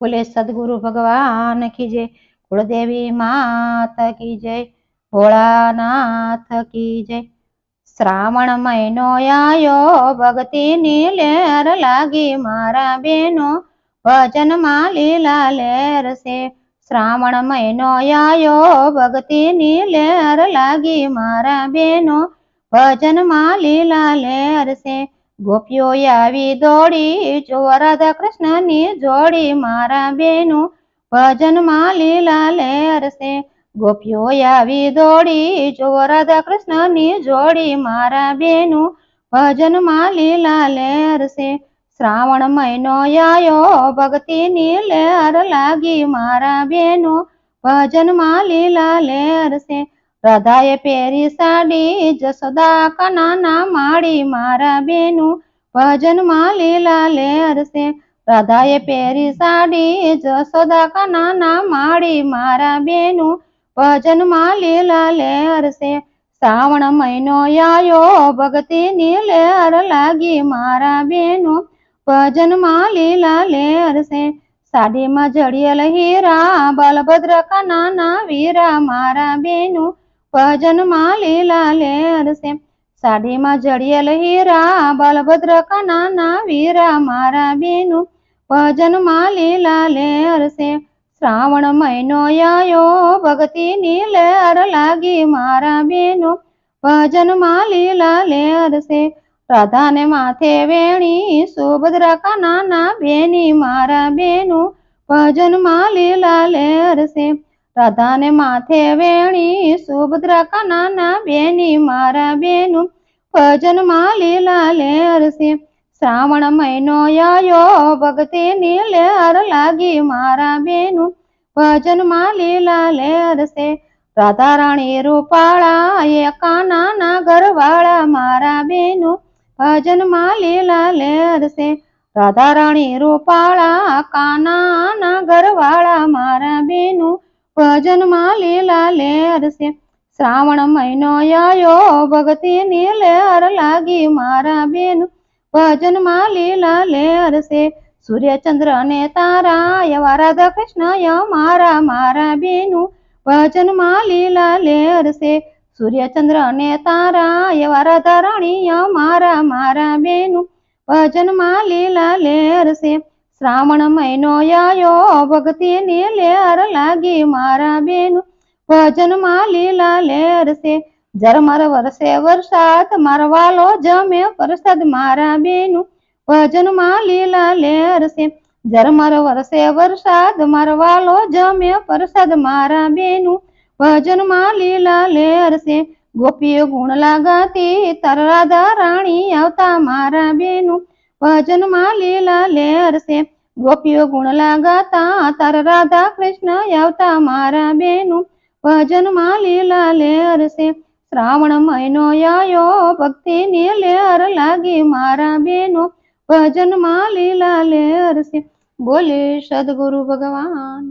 બોલે, સદગુરુ ભગવાન કી જય, કુળદેવી માત કી જય, ભોળાનાથ કી જય. શ્રાવણ મહિનો આયો, ભક્તિની લેર લાગી, મારા બેનો ભજનમાં લીલા લેર છે. શ્રાવણ મહિનો આયો, ભક્તિની લેર લાગી, મારા બેનો ભજનમાં લીલા લેર છે. ગોપીઓ આવી દોડી, જો રાધા કૃષ્ણની જોડી મારા બેનું ભજનમાં લીલા લેરશે. ગોપીઓ આવી દોડી, જો રાધા કૃષ્ણની જોડી મારા બેનું ભજનમાં લીલા લેરશે. શ્રાવણ મહિનો આયો, ભક્તિની લેર લાગી મારા બેનું ભજનમાં લીલા લેરશે. રાધાએ પહેરી સાડી, જસોદા કનાના માડી મારા બેનું ભજનમાં લીલા લેરશે રાધાએ પહેરી સાડી, જસોદા કનાના માડી મારા બેનું ભજનમાં લીલા લેરશે શ્રાવણ મહિનો આયો, ભક્તિની લેર લાગી, મારા બેનું ભજનમાં લીલા લેરશે સાડીમાં જડિયલ હીરા, બલભદ્ર કનાના વીરા, મારા બેનું ભજનમાં લીલા લેરશે સાડીમાં જડિયેલ હીરા બલભદ્ર કનાના વીરા, મારા બેનું ભજનમાં લીલા લેરશે શ્રાવણ મહિનો આયો, ભક્તિની લેર લાગી, મારા બેનો ભજનમાં લીલા લેરશે રાધાને માથે વેણી, સુભદ્રા નાના બેની, મારા બેનું ભજનમાં લીલા લેરશે રાધાને માથે વેણી, સુભદ્રા કનાના બેની, મારા બેનું ભજનમાં લીલા લેરશે શ્રાવણ મહિનો આયો ભક્તિની લેર લાગી, મારા બેનું ભજનમાં લીલા લેરશે રાધા રાણી રૂપાળા એ કાનાના ઘરવાળા, મારા બેનું ભજનમાં લીલા લેરશે રાધા રાણી રૂપાળા કાનાના ઘરવાળા, મારા બેનું ભજનમાં લીલા લેરશે શ્રાવણ મહિનો આયો ભક્તિની લેર લાગી મારા બેન ભજનમાં લીલા લેરશે સૂર્યચંદ્ર ને તારા એવા રાધા કૃષ્ણ મારા મારા બેનું ભજનમાં લીલા લેરશે સૂર્યચંદ્ર ને શ્રાવણ મહિનો આયો ભક્તિની લેર લાગી મારા બેનું. ભજનમાં લીલા લેરશે ઝરમર વરસે વરસાદ મારવાલો જમે પરસાદ મારા બેનું. ભજનમાં લીલા લેરશે ઝરમર વરસે વરસાદ મારવાલો જમે પ્રસાદ મારા બેનું. ભજનમાં લીલા લેરશે ગોપીઓ ગુણ લાગાતી, તર રાધા રાણી આવતા મારા બેનું. ભજનમાં લીલા લેરશે ગોપીઓ ગુણ લાગાતા, તાર રાધા કૃષ્ણ આવતા મારા બેનું. ભજનમાં લીલા લેરશે શ્રાવણ મહિનો આયો, ભક્તિની લેર લાગી મારા બેનો. ભજનમાં લીલા લેરશે બોલે સદગુરુ ભગવાન.